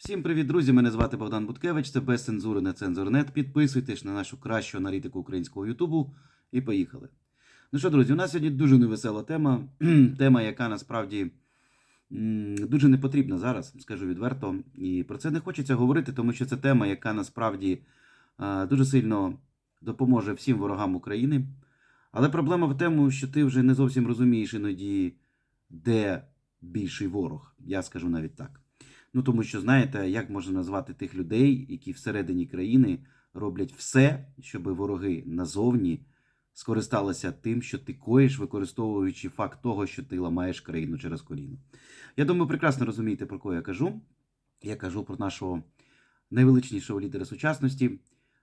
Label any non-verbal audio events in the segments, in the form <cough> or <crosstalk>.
Всім привіт, друзі! Мене звати Богдан Буткевич. Це без цензури на цензурнет. Підписуйтесь на нашу кращу аналітику українського Ютубу і поїхали. Ну що, друзі, у нас сьогодні дуже невесела тема. <clears throat> тема, яка насправді дуже не потрібна зараз, скажу відверто. І про це не хочеться говорити, тому що це тема, яка насправді дуже сильно допоможе всім ворогам України. Але проблема в тому, що ти вже не зовсім розумієш іноді, де більший ворог. Я скажу навіть так. Ну тому що знаєте, як можна назвати тих людей, які всередині країни роблять все, щоб вороги назовні скористалися тим, що ти коїш, використовуючи факт того, що ти ламаєш країну через коліно. Я думаю, прекрасно розумієте, про кого я кажу. Я кажу про нашого найвеличнішого лідера сучасності,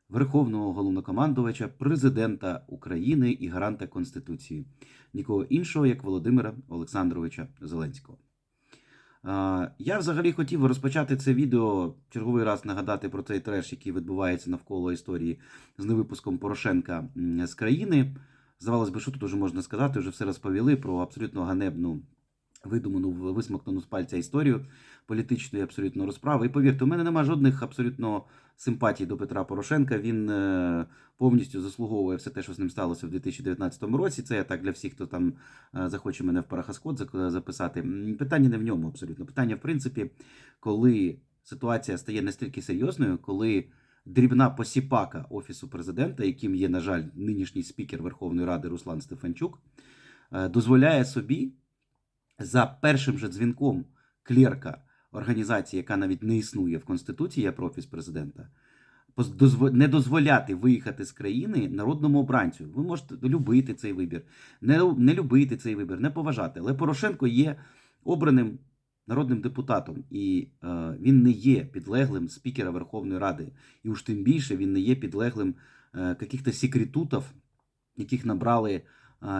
Верховного головнокомандувача, президента України і гаранта Конституції, нікого іншого, як Володимира Олександровича Зеленського. Я взагалі хотів розпочати це відео черговий раз нагадати про цей треш, який відбувається навколо історії з невипуском Порошенка з країни. Здавалось би, що тут уже можна сказати, вже все розповіли про абсолютно ганебну, видуману, висмоктану з пальця історію політичної абсолютно розправи. І повірте, у мене немає жодних абсолютно симпатій до Петра Порошенка. Він е, повністю заслуговує все те, що з ним сталося в 2019 році. Це я так для всіх, хто там е, захоче мене в парахаскот записати. Питання не в ньому абсолютно. Питання, в принципі, коли ситуація стає настільки серйозною, коли дрібна посіпака офісу президента, яким є, на жаль, нинішній спікер Верховної Ради Руслан Стефанчук, е, дозволяє собі за першим же дзвінком клерка організації, яка навіть не існує в Конституції, я про офіс президента, не дозволяти виїхати з країни народному обранцю. Ви можете любити цей вибір, не, не любити цей вибір, не поважати. Але Порошенко є обраним народним депутатом, і е, він не є підлеглим спікера Верховної Ради. І уж тим більше він не є підлеглим е, каких-то секретутів, яких набрали,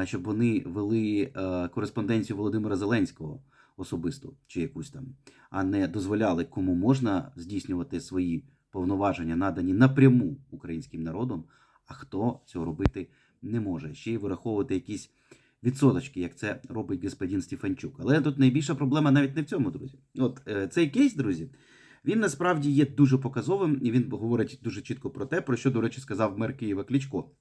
щоб вони вели е, кореспонденцію Володимира Зеленського особисто чи якусь там, а не дозволяли кому можна здійснювати свої повноваження, надані напряму українським народом, а хто цього робити не може. Ще й вираховувати якісь відсоточки, як це робить господин Стефанчук. Але тут найбільша проблема навіть не в цьому, друзі. От е, цей кейс, друзі, він насправді є дуже показовим, і він говорить дуже чітко про те, про що, до речі, сказав мер Києва Кличко.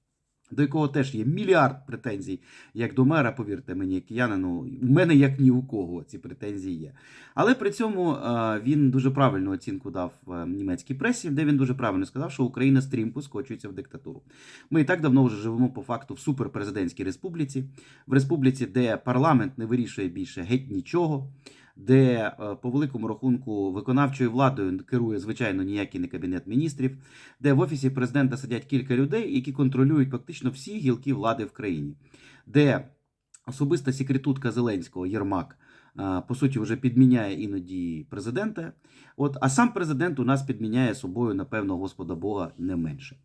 До якого теж є мільярд претензій, як до мера, повірте мені, киянину, у мене як ні у кого ці претензії є. Але при цьому е, він дуже правильну оцінку дав е, німецькій пресі, де він дуже правильно сказав, що Україна стрімко скочується в диктатуру. Ми і так давно вже живемо по факту в суперпрезидентській республіці, в республіці, де парламент не вирішує більше геть нічого, де е, по великому рахунку виконавчою владою керує звичайно ніякий не кабінет міністрів, де в офісі президента сидять кілька людей, які контролюють фактично всі гілки влади в країні, де особиста секретутка Зеленського Єрмак. е, По суті, вже підміняє іноді президента. От, а сам президент у нас підміняє собою, напевно, Господа Бога не менше.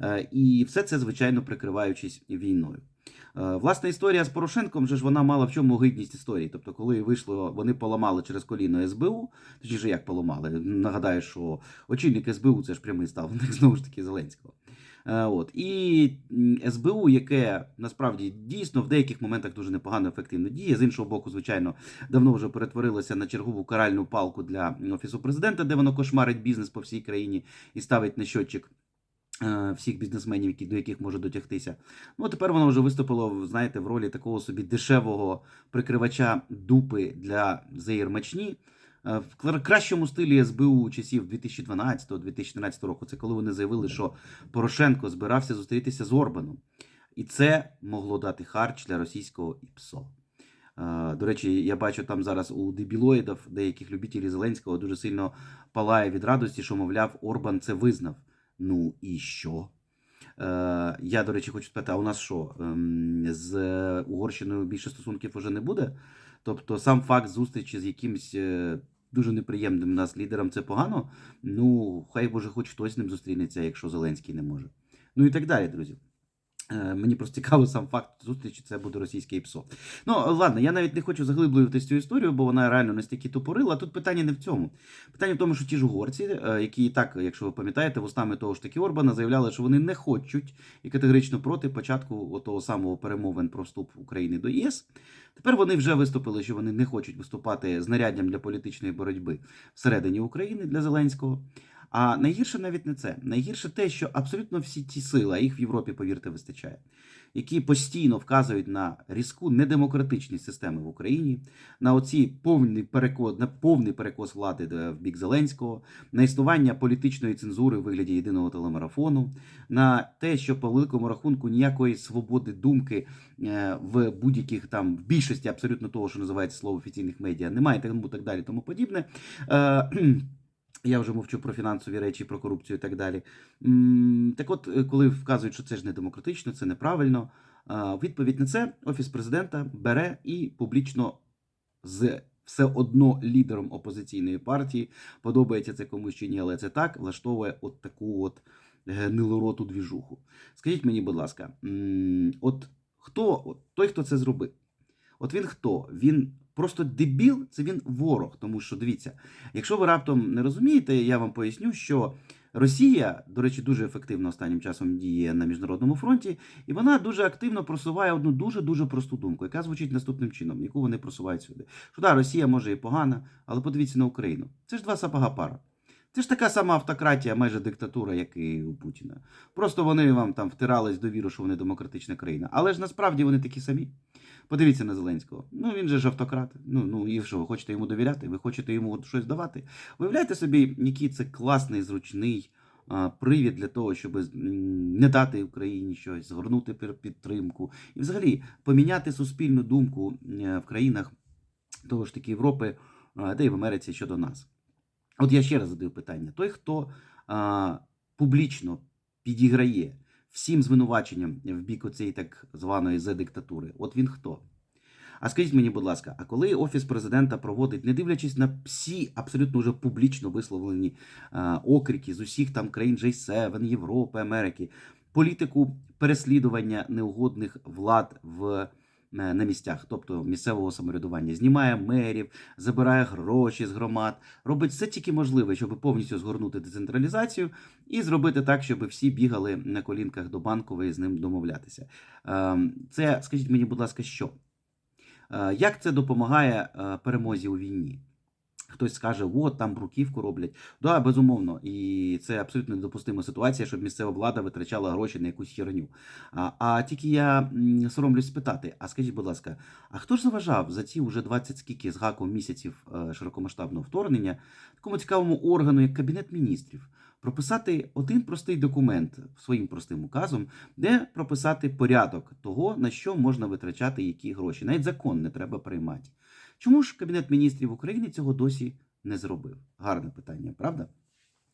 Е, І все це, звичайно, прикриваючись війною. Е, Власна історія з Порошенком же ж вона мала в чому гидність історії. Тобто, коли вийшло, вони поламали через коліно СБУ, точніше, як поламали. Нагадаю, що очільник СБУ це ж прямий ставник <laughs> знову ж таки Зеленського. Е, От. І СБУ, яке насправді дійсно в деяких моментах дуже непогано ефективно діє. З іншого боку, звичайно, давно вже перетворилося на чергову каральну палку для офісу президента, де воно кошмарить бізнес по всій країні і ставить на щотчик всіх бізнесменів, до яких може дотягтися. Ну, а тепер воно вже виступило, знаєте, в ролі такого собі дешевого прикривача дупи для заєрмачні. Е, В кращому стилі СБУ часів 2012-2013 року, це коли вони заявили, що Порошенко збирався зустрітися з Орбаном. І це могло дати харч для російського ІПСО. Е, До речі, я бачу там зараз у дебілоїдів, деяких любителів Зеленського дуже сильно палає від радості, що, мовляв, Орбан це визнав. Ну і що? Е, Я, до речі, хочу спитати, а у нас що? ем, З Угорщиною більше стосунків вже не буде? Тобто сам факт зустрічі з якимось е, дуже неприємним нас лідером це погано. Ну, хай Боже, хоч хтось з ним зустрінеться, якщо Зеленський не може. Ну і так далі, друзі. Е, Мені просто цікаво сам факт зустрічі, це буде російське ІПСО. Ну, ладно, я навіть не хочу заглиблюватись цю історію, бо вона реально настільки тупорила. Тут питання не в цьому. Питання в тому, що ті ж угорці, е, які і так, якщо ви пам'ятаєте, вустами того ж таки Орбана заявляли, що вони не хочуть і категорично проти початку того самого перемовин про вступ України до ЄС. Тепер вони вже виступили, що вони не хочуть виступати знаряддям для політичної боротьби всередині України для Зеленського. А найгірше навіть не це. Найгірше те, що абсолютно всі ті сили, а їх в Європі, повірте, вистачає, які постійно вказують на різку недемократичність системи в Україні, на оці повний перекос, на повний перекос влади е, в бік Зеленського, на існування політичної цензури в вигляді єдиного телемарафону, на те, що по великому рахунку ніякої свободи думки е, в будь-яких там в більшості абсолютно того, що називається слово офіційних медіа, немає тому так далі, тому подібне. Е, я вже мовчу про фінансові речі, про корупцію і так далі. Так от, е, коли вказують, що це ж не демократично, це неправильно. Відповідь на це Офіс президента бере і публічно з все одно лідером опозиційної партії, подобається це комусь чи ні, але це так, влаштовує от таку от гнилороту двіжуху. Скажіть мені, будь ласка, от хто от той, хто це зробив? От він хто? Він просто дебіл, це він ворог. Тому що дивіться, якщо ви раптом не розумієте, я вам поясню, що Росія, до речі, дуже ефективно останнім часом діє на міжнародному фронті, і вона дуже активно просуває одну дуже дуже просту думку, яка звучить наступним чином, яку вони просувають сюди. Що да, Росія може і погана, але подивіться на Україну. Це ж два сапога пара. Це ж така сама автократія, майже диктатура, як і у Путіна. Просто вони вам там втирались довіру, що вони демократична країна. Але ж насправді вони такі самі. Подивіться на Зеленського. Ну він же ж автократ. Ну ну і що, ви хочете йому довіряти? Ви хочете йому щось давати? Уявляєте собі, який це класний, зручний привід для того, щоб не дати Україні щось, згорнути підтримку і взагалі поміняти суспільну думку е, в країнах того ж таки Європи, де й в Америці щодо нас. От я ще раз задаю питання: той, хто а, публічно підіграє всім звинуваченням в бік оцієї так званої Зе-диктатури, от він хто? А скажіть мені, будь ласка, а коли офіс президента проводить, не дивлячись на всі абсолютно вже публічно висловлені а, окрики з усіх там країн G7, Європи, Америки, політику переслідування неугодних влад в на місцях, тобто місцевого самоврядування, знімає мерів, забирає гроші з громад, робить все тільки можливе, щоб повністю згорнути децентралізацію і зробити так, щоб всі бігали на колінках до банкової з ним домовлятися. Ем, Це, скажіть мені, будь ласка, що? Е, Як це допомагає е, перемозі у війні? Хтось скаже, от там бруківку роблять. Да, безумовно, і це абсолютно недопустима ситуація, щоб місцева влада витрачала гроші на якусь херню. А, а тільки я соромлюсь спитати: а скажіть, будь ласка, а хто ж заважав за ці вже 20 скільки з гаком місяців е, широкомасштабного вторгнення такому цікавому органу, як Кабінет міністрів, прописати один простий документ своїм простим указом, де прописати порядок того, на що можна витрачати які гроші. Навіть закон не треба приймати. Чому ж Кабінет міністрів України цього досі не зробив? Гарне питання, правда?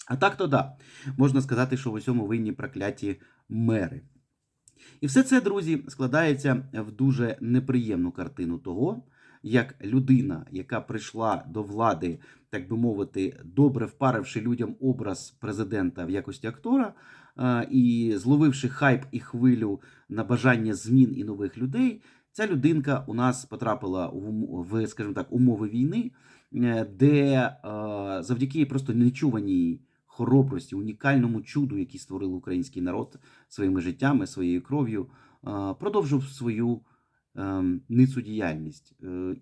А так то да. Можна сказати, що в усьому винні прокляті мери. І все це, друзі, складається в дуже неприємну картину того, як людина, яка прийшла до влади, так би мовити, добре впаривши людям образ президента в якості актора, е, і зловивши хайп і хвилю на бажання змін і нових людей, ця людинка у нас потрапила в, скажімо так, умови війни, е, де е, завдяки просто нечуваній хоробрості, унікальному чуду, який створив український народ своїми життями, своєю кров'ю, е, продовжив свою ем, ницу діяльність.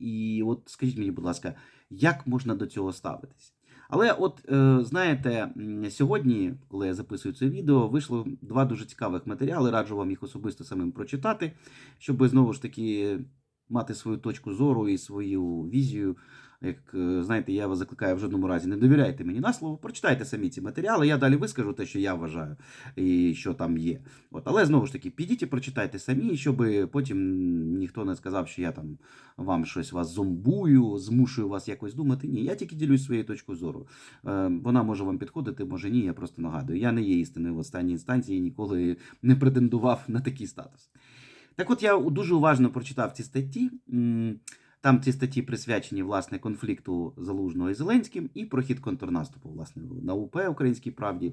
І от скажіть мені, будь ласка, як можна до цього ставитись? Але от е, знаєте, сьогодні, коли я записую це відео, вийшло два дуже цікавих матеріали. Раджу вам їх особисто самим прочитати, щоб знову ж таки мати свою точку зору і свою візію. Як е, знаєте, я вас закликаю в жодному разі не довіряйте мені на слово, прочитайте самі ці матеріали. Я далі вискажу те, що я вважаю і що там є. От, але знову ж таки, підіть і прочитайте самі, щоб потім ніхто не сказав, що я там вам щось вас зомбую, змушую вас якось думати. Ні, я тільки ділюсь своєю точкою зору. Е, вона може вам підходити, може ні. Я просто нагадую. Я не є істинною в останній інстанції, ніколи не претендував на такий статус. Так от я дуже уважно прочитав ці статті. Там ці статті присвячені власне конфлікту Залужного і Зеленським і про хід контрнаступу, власне, на УП Українській правді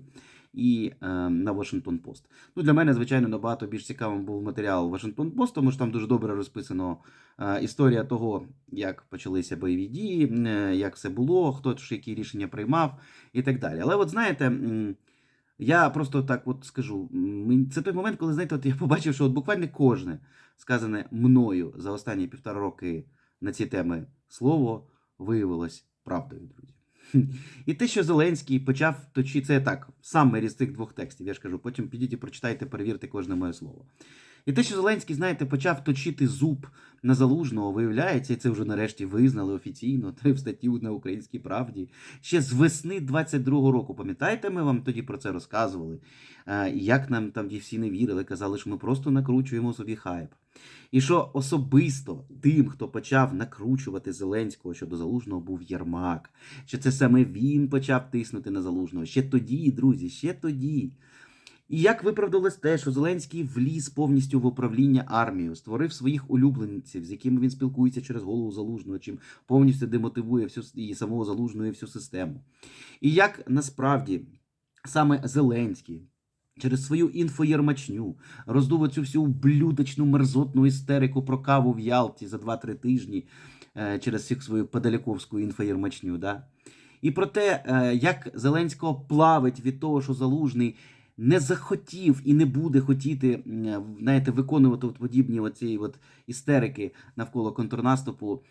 і е, на Washington Post. Ну, для мене, звичайно, набагато більш цікавим був матеріал Washington Post, тому що там дуже добре розписано е, історія того, як почалися бойові дії, е, як все було, хто ж які рішення приймав і так далі. Але от знаєте. я просто так от скажу. Це той момент, коли знаєте, от я побачив, що от буквально кожне сказане мною за останні півтора роки на ці теми слово виявилось правдою, друзі. І те, що Зеленський почав точити, це так, сам з цих двох текстів, я ж кажу, потім підіть і прочитайте, перевірте кожне моє слово. І те, що Зеленський, знаєте, почав точити зуб на залужного, виявляється, і це вже нарешті визнали офіційно, <laughs> три в статті на Українській правді. Ще з весни 22-го року. Пам'ятаєте, ми вам тоді про це розказували? Е, і Як нам там всі не вірили, казали, що ми просто накручуємо собі хайп. І що особисто тим, хто почав накручувати Зеленського щодо залужного, був Єрмак. Що це саме він почав тиснути на залужного. Ще тоді, друзі, ще тоді. І як виправдалось те, що Зеленський вліз повністю в управління армією, створив своїх улюбленців, з якими він спілкується через голову залужного, чим повністю демотивує всю і самого залужного всю систему. І як насправді саме Зеленський через свою інфоєрмачню роздув оцю всю блюдочну мерзотну істерику про каву в Ялті за 2-3 тижні е, через всіх свою подаляковську інфоєрмачню. Да? І про те, е, як Зеленського плавить від того, що залужний не захотів і не буде хотіти знаєте, виконувати от подібні оці от істерики навколо контрнаступу,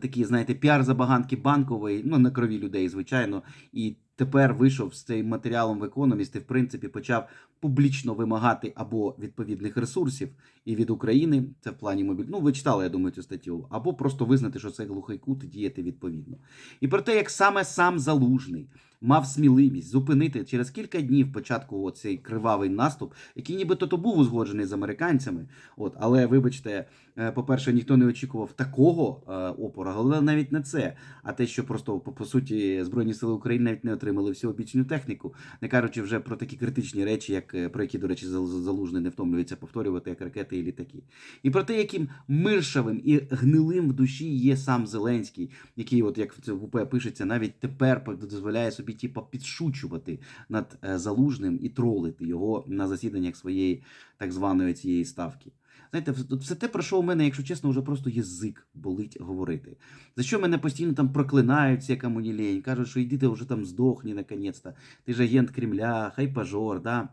такі, знаєте, піар-забаганки банкової, ну на крові людей, звичайно. І тепер вийшов з цим матеріалом в економіст і, в принципі, почав публічно вимагати або відповідних ресурсів і від України, це в плані мобіль. Ну, ви читали, я думаю, цю статтю, або просто визнати, що це глухий кут і діяти відповідно. І про те, як саме сам залужний мав сміливість зупинити через кілька днів початку оцей кривавий наступ, який нібито то був узгоджений з американцями. От, але вибачте, е, по-перше, ніхто не очікував такого е, опору, але навіть не це. А те, що просто по, по суті Збройні сили України навіть не отримали всю обіцяну техніку, не кажучи вже про такі критичні речі, як е, про які, до речі, залужний не втомлюється повторювати, як ракети і літаки. І про те, яким миршавим і гнилим в душі є сам Зеленський, який, от як в УП пишеться, навіть тепер дозволяє собі типу, підшучувати над е, залужним і тролити його на засіданнях своєї так званої цієї ставки. Знаєте, все те, про що у мене, якщо чесно, вже просто язик болить говорити. За що мене постійно там проклинають всі кому не кажуть, що йди ти вже там здохні наконець-то, ти ж агент Кремля, хайпажор, да.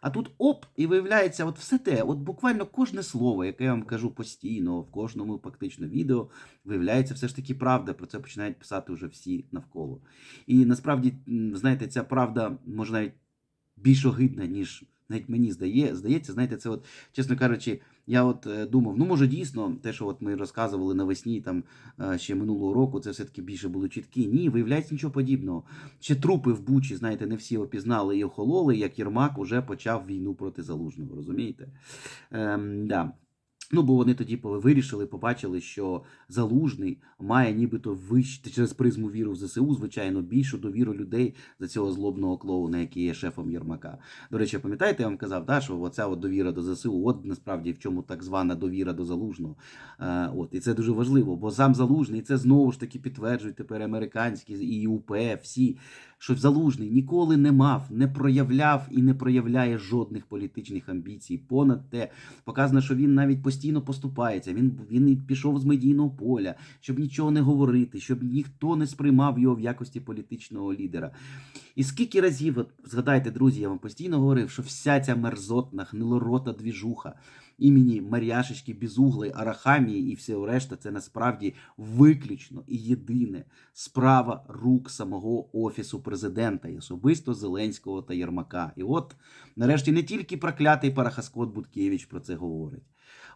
А тут оп, і виявляється, от все те, от буквально кожне слово, яке я вам кажу постійно, в кожному фактично відео, виявляється все ж таки правда. Про це починають писати вже всі навколо. І насправді, знаєте, ця правда може навіть більш огидна, ніж навіть мені здає, здається, знаєте, це от, чесно кажучи, я от е, думав, ну може дійсно, те, що от ми розказували навесні там е, ще минулого року, це все-таки більше було чіткі. Ні, виявляється нічого подібного. Ще трупи в Бучі, знаєте, не всі опізнали і охололи, як Єрмак уже почав війну проти Залужного, розумієте? Ем, да. Ну, бо вони тоді вирішили, побачили, що залужний має нібито вищ через призму віру в ЗСУ, звичайно, більшу довіру людей за цього злобного клоуна, який є шефом Єрмака. До речі, пам'ятаєте, я вам казав, да, що оця от довіра до ЗСУ, от насправді в чому так звана довіра до залужного. Е, от, і це дуже важливо, бо сам залужний, це знову ж таки підтверджують тепер американські і УП, всі, що залужний ніколи не мав, не проявляв і не проявляє жодних політичних амбіцій. Понад те, показано, що він навіть постійно поступається. Він, він пішов з медійного поля, щоб нічого не говорити, щоб ніхто не сприймав його в якості політичного лідера. І скільки разів, от, згадайте, друзі, я вам постійно говорив, що вся ця мерзотна, гнилорота двіжуха імені Мар'яшечки, Безуглої, Арахамії і все решта, це насправді виключно і єдине справа рук самого офісу президента і особисто Зеленського та Єрмака. І от, нарешті, не тільки проклятий Парахаскот Буткевич про це говорить.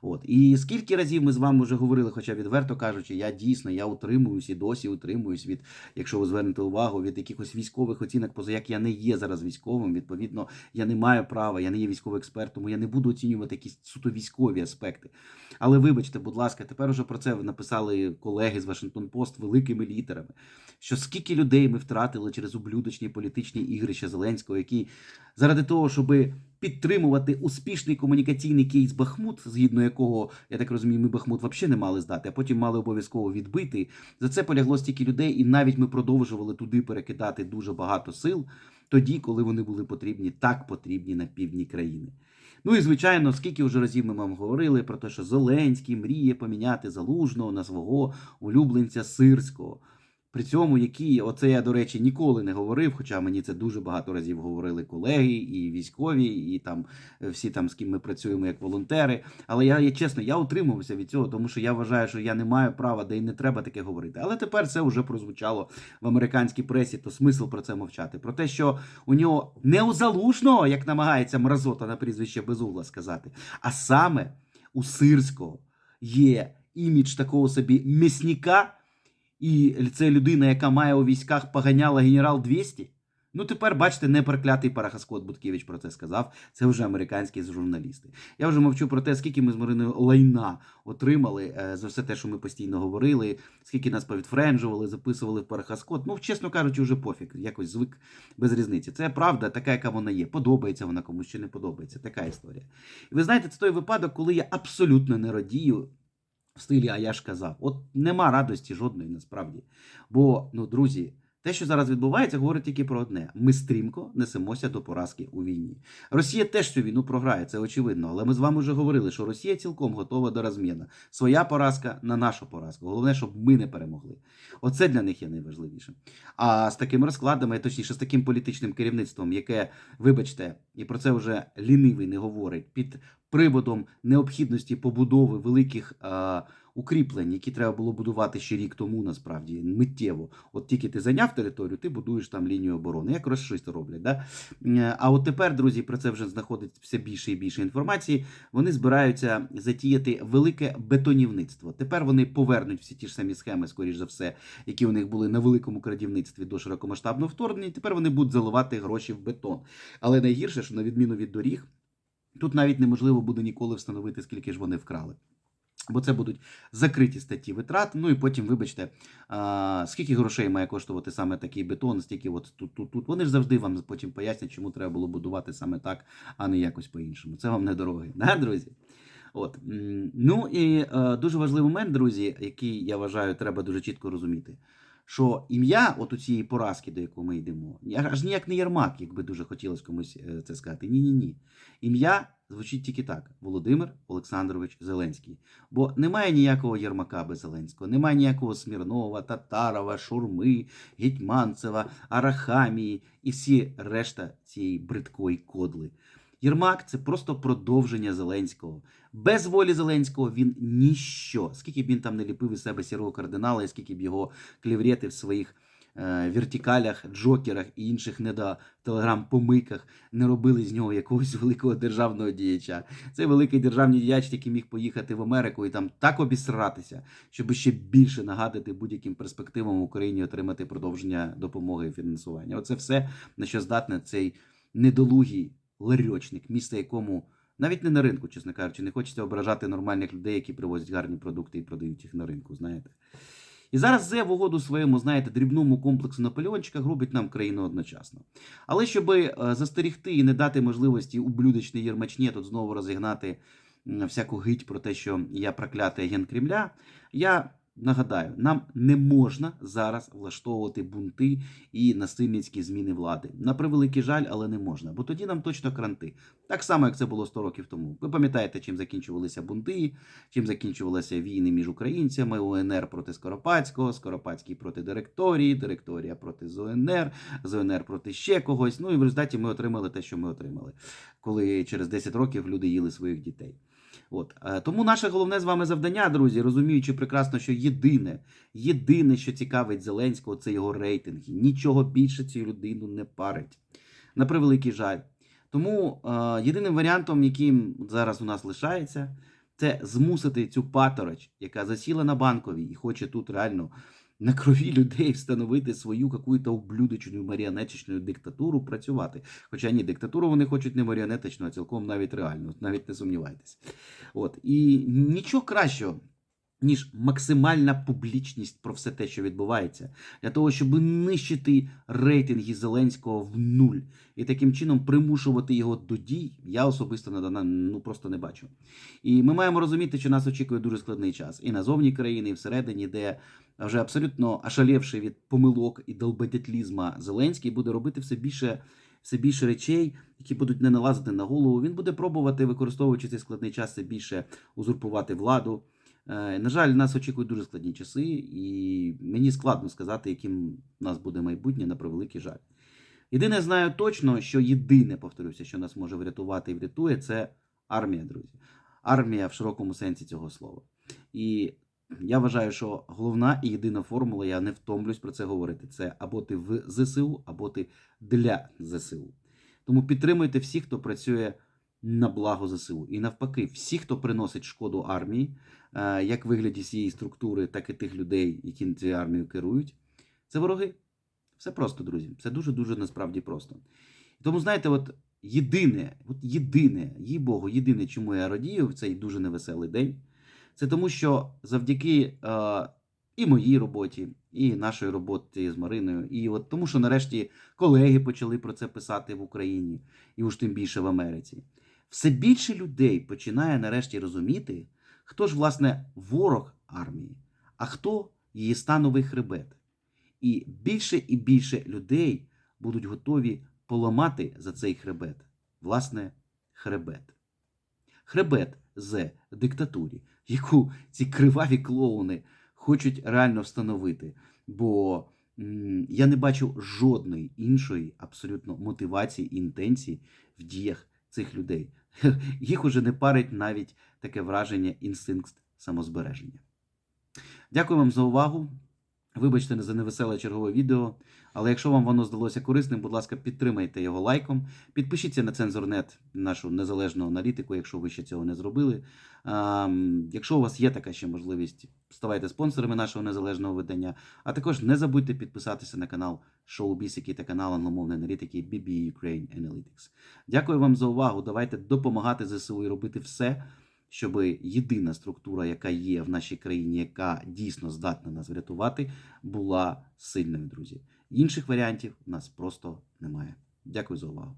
От і скільки разів ми з вами вже говорили, хоча відверто кажучи, я дійсно я утримуюсь і досі утримуюсь від, якщо ви звернете увагу, від якихось військових оцінок, поза як я не є зараз військовим. Відповідно, я не маю права, я не є військовий експерт, тому я не буду оцінювати якісь суто військові аспекти. Але вибачте, будь ласка, тепер уже про це написали колеги з Вашингтон Пост великими літерами. Що скільки людей ми втратили через ублюдочні політичні ігрища Зеленського, які заради того, щоб підтримувати успішний комунікаційний кейс Бахмут, згідно якого, я так розумію, ми Бахмут взагалі не мали здати, а потім мали обов'язково відбити. За це полягло стільки людей, і навіть ми продовжували туди перекидати дуже багато сил, тоді, коли вони були потрібні, так потрібні на півдні країни. Ну і звичайно, скільки вже разів ми вам говорили про те, що Зеленський мріє поміняти залужного на свого улюбленця сирського. При цьому, які, оце я, до речі, ніколи не говорив, хоча мені це дуже багато разів говорили колеги, і військові, і там е, всі там, з ким ми працюємо як волонтери. Але я, я чесно, я утримувався від цього, тому що я вважаю, що я не маю права, де й не треба таке говорити. Але тепер це вже прозвучало в американській пресі, то смисл про це мовчати. Про те, що у нього не у залужного, як намагається мразота на прізвище Безугла сказати, а саме у Сирського є імідж такого собі м'ясника, і це людина, яка має у військах поганяла генерал 200. Ну, тепер, бачите, не проклятий Парахаскот Буткевич про це сказав. Це вже американські журналісти. Я вже мовчу про те, скільки ми з Мариною лайна отримали е, за все те, що ми постійно говорили, скільки нас повідфренджували, записували в Парахаскот. Ну, чесно кажучи, вже пофіг, якось звик без різниці. Це правда, така, яка вона є. Подобається вона комусь чи не подобається. Така історія. І ви знаєте, це той випадок, коли я абсолютно не радію в стилі, а я ж казав. От нема радості жодної насправді. Бо, ну, друзі, те, що зараз відбувається, говорить тільки про одне: ми стрімко несемося до поразки у війні. Росія теж цю війну програє, це очевидно. Але ми з вами вже говорили, що Росія цілком готова до розміну. Своя поразка на нашу поразку. Головне, щоб ми не перемогли. Оце для них є найважливіше. А з такими розкладами, точніше, з таким політичним керівництвом, яке, вибачте, і про це вже лінивий не говорить, під приводом необхідності побудови великих. А, укріплень, які треба було будувати ще рік тому, насправді миттєво. От тільки ти зайняв територію, ти будуєш там лінію оборони, як розшисти роблять. Да? Е, А от тепер, друзі, про це вже знаходить все більше і більше інформації. Вони збираються затіяти велике бетонівництво. Тепер вони повернуть всі ті ж самі схеми, скоріш за все, які у них були на великому крадівництві до широкомасштабного вторгнення. Тепер вони будуть заливати гроші в бетон. Але найгірше, що на відміну від доріг, тут навіть неможливо буде ніколи встановити, скільки ж вони вкрали. Бо це будуть закриті статті витрат. Ну і потім, вибачте, а, скільки грошей має коштувати саме такий бетон, стільки от тут, тут, тут. Вони ж завжди вам потім пояснять, чому треба було будувати саме так, а не якось по-іншому. Це вам не дороги, да, друзі? От. Ну і е, дуже важливий момент, друзі, який я вважаю, треба дуже чітко розуміти. Що ім'я от у цієї поразки, до якої ми йдемо, аж ніяк не Єрмак, якби дуже хотілося комусь е, це сказати. Ні, ні, ні. Ім'я звучить тільки так: Володимир Олександрович Зеленський. Бо немає ніякого Єрмака без Зеленського, немає ніякого Смірнова, Татарова, Шурми, Гетьманцева, Арахамії і всі решта цієї бридкої кодли. Єрмак це просто продовження Зеленського. Без волі Зеленського він ніщо. Скільки б він там не ліпив із себе сірого кардинала, і скільки б його кліврети в своїх е, вертикалях, джокерах і інших недо телеграм-помийках не робили з нього якогось <laughs> великого державного діяча. Цей великий державний діяч тільки міг поїхати в Америку і там так обісратися, щоб ще більше нагадати будь-яким перспективам Україні отримати продовження допомоги і фінансування. Оце все на що здатне цей недолугий ларьочник, місце якому. Навіть не на ринку, чесно кажучи, не хочеться ображати нормальних людей, які привозять гарні продукти і продають їх на ринку, знаєте. І зараз Зе в угоду своєму, знаєте, дрібному комплексу Наполеончика гробить нам країну одночасно. Але щоб е, застерігти і не дати можливості ублюдочній Єрмачні тут знову розігнати всяку гить про те, що я проклятий агент Кремля, я нагадаю, нам не можна зараз влаштовувати бунти і насильницькі зміни влади. На превеликий жаль, але не можна, бо тоді нам точно кранти. Так само, як це було 100 років тому. Ви пам'ятаєте, чим закінчувалися бунти, чим закінчувалися війни між українцями, УНР проти Скоропадського, Скоропадський проти директорії, директорія проти ЗУНР, ЗУНР проти ще когось. Ну і в результаті ми отримали те, що ми отримали, коли через 10 років люди їли своїх дітей. От Е, тому наше головне з вами завдання, друзі, розуміючи прекрасно, що єдине, єдине, що цікавить Зеленського, це його рейтинги. Нічого більше цю людину не парить. На превеликий жаль. Тому е, єдиним варіантом, яким зараз у нас лишається, це змусити цю патороч, яка засіла на банковій і хоче тут реально на крові людей встановити свою какую-то ублюдочну маріонетичну диктатуру працювати. Хоча ні, диктатуру вони хочуть не маріонетичну, а цілком навіть реальну, навіть не сумнівайтесь. От і нічого кращого. Ніж максимальна публічність про все те, що відбувається, для того, щоб нищити рейтинги Зеленського в нуль і таким чином примушувати його до дій, я особисто на дана ну просто не бачу. І ми маємо розуміти, що нас очікує дуже складний час і назовні країни, і всередині, де вже абсолютно ошалівши від помилок і долбедетлізма Зеленський буде робити все більше. Все більше речей, які будуть не налазити на голову. Він буде пробувати, використовуючи цей складний час, все більше узурпувати владу. Е, На жаль, нас очікують дуже складні часи, і мені складно сказати, яким у нас буде майбутнє, на превеликий жаль. Єдине знаю точно, що єдине, повторюся, що нас може врятувати і врятує, це армія, друзі. Армія в широкому сенсі цього слова. І я вважаю, що головна і єдина формула, я не втомлюсь про це говорити. Це або ти в ЗСУ, або ти для ЗСУ. Тому підтримуйте всіх, хто працює на благо ЗСУ. І навпаки, всі, хто приносить шкоду армії, як в вигляді цієї структури, так і тих людей, які цією армією керують, це вороги. Все просто, друзі. Все дуже-дуже насправді просто. Тому, знаєте, от єдине, от єдине, їй Богу, єдине, чому я радію в цей дуже невеселий день, це тому, що завдяки е, і моїй роботі, і нашої роботи з Мариною, і от тому, що нарешті колеги почали про це писати в Україні, і уж тим більше в Америці. Все більше людей починає нарешті розуміти, хто ж, власне, ворог армії, а хто її становий хребет. І більше і більше людей будуть готові поламати за цей хребет, власне, хребет. Хребет з диктатурі, яку ці криваві клоуни хочуть реально встановити. Бо я не бачу жодної іншої абсолютно мотивації і інтенції в діях цих людей. <laughs> Їх уже не парить навіть таке враження інстинкт самозбереження. Дякую вам за увагу. Вибачте за невеселе чергове відео, але якщо вам воно здалося корисним, будь ласка, підтримайте його лайком. Підпишіться на Цензорнет, нашу незалежну аналітику, якщо ви ще цього не зробили. А, якщо у вас є така ще можливість, ставайте спонсорами нашого незалежного видання. А також не забудьте підписатися на канал Шоу Бісики та канал англомовної аналітики BB Ukraine Analytics. Дякую вам за увагу. Давайте допомагати ЗСУ і робити все щоб єдина структура, яка є в нашій країні, яка дійсно здатна нас врятувати, була сильною, друзі. Інших варіантів у нас просто немає. Дякую за увагу.